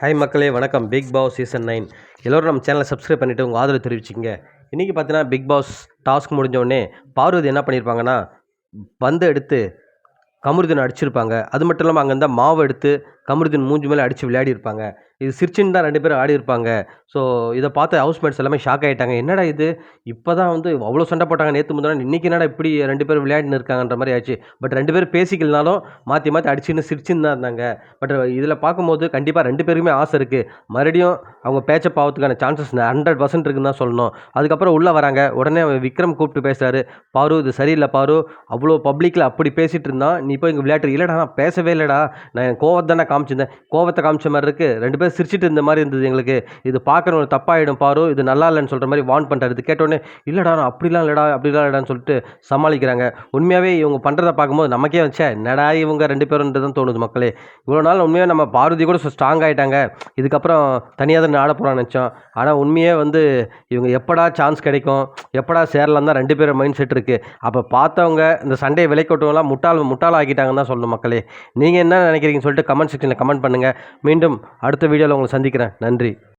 Hi மக்களே வணக்கம். Big Boss season nine எல்லோரும் நம்ம சேனலை சப்ஸ்கிரைப் பண்ணிவிட்டு உங்கள் ஆதரவு தெரிவிச்சிங்க இன்றைக்கி பார்த்தீங்கன்னா பிக் பாஸ் டாஸ்க் முடிஞ்சோடனே பார்வதி என்ன பண்ணியிருப்பாங்கன்னா பந்து எடுத்து கமுருதன் அடிச்சிருப்பாங்க. அது மட்டும் இல்லாமல் அங்கே இருந்தால் மாவு எடுத்து கமருதீன் மூஞ்சி மேலே அடித்து விளையாடிருப்பாங்க இது சிரிச்சின்னு தான் ரெண்டு பேரும் ஆடி இருப்பாங்க. ஸோ இதை பார்த்து ஹவுஸ்மேட்ஸ் எல்லாமே ஷாக் ஆகிட்டாங்க என்னடா இது? இப்போ தான் வந்து அவ்வளோ சண்டை போட்டாங்க. நேற்று முந்தின இன்றைக்கி என்னடா இப்படி ரெண்டு பேரும் விளையாடின்னு இருக்காங்கன்ற மாதிரி ஆச்சு பட் ரெண்டு பேரும் பேசிக்கலனாலும் மாற்றி மாற்றி அடிச்சுன்னு சிரிச்சுன்னு தான் இருந்தாங்க. பட் இதில் பார்க்கும்போது கண்டிப்பாக ரெண்டு பேருக்குமே ஆசை இருக்குது மறுபடியும் அவங்க பேச்சப் ஆகிறதுக்கான சான்சஸ் ஹண்ட்ரட் பர்சன்ட் இருக்குன்னு தான் சொல்லணும். அதுக்கப்புறம் உள்ளே வராங்க. உடனே அவன் விக்ரம் கூப்பிட்டு பேசுகிறாரு பாரு இது சரியில்லை பாரு. அவ்வளோ பப்ளிக்கில் அப்படி பேசிகிட்டு இருந்தான் நீ போய் இங்கே விளையாட்டு இல்லைடா நான் பேசவே இல்லைடா. நான் என் காமிச்சிருந்தேன். கோவத்தை காமிச்ச மாதிரி இருக்குது ரெண்டு பேரும் சிரிச்சிட்டு இருந்த மாதிரி இருந்தது எங்களுக்கு. இது பார்க்குறவங்க தப்பாயிடும் பாரு. இது நல்லா இல்லைன்னு சொல்கிற மாதிரி வான் பண்ணுறாரு இது கேட்டோடனே இல்லைடா நான் அப்படிலாம் இல்லைடா அப்படிலாம் இல்லைடான்னு சொல்லிட்டு சமாளிக்கிறாங்க. உண்மையாகவே இவங்க பண்ணுறத பார்க்கும்போது நமக்கே வச்சே நடா இவங்க ரெண்டு பேருன்றது தான் தோணுது மக்களே. இவ்வளோ நாள் உண்மையாக நம்ம பாரதி கூட ஸ்ட்ராங் ஆகிட்டாங்க இதுக்கப்புறம் தனியாக தான் ஆட போகிறான்னு நினச்சோம். ஆனால் உண்மையே வந்து இவங்க எப்படா சான்ஸ் கிடைக்கும்? எப்படா சேரலாம் தான் ரெண்டு பேரும் மைண்ட் செட் இருக்குது அப்போ பார்த்தவங்க இந்த சண்டையை விலைக்கொட்டவங்களாம் முட்டாள் முட்டாள் ஆக்கிட்டாங்கன்னு தான் சொல்லணும் மக்களே. நீங்கள் என்ன நினைக்கிறீங்கன்னு சொல்லிட்டு கமெண்ட் செக்ஷனில் கமெண்ட் பண்ணுங்கள் மீண்டும் அடுத்த வீடியோவில் உங்களை சந்திக்கிறேன். நன்றி.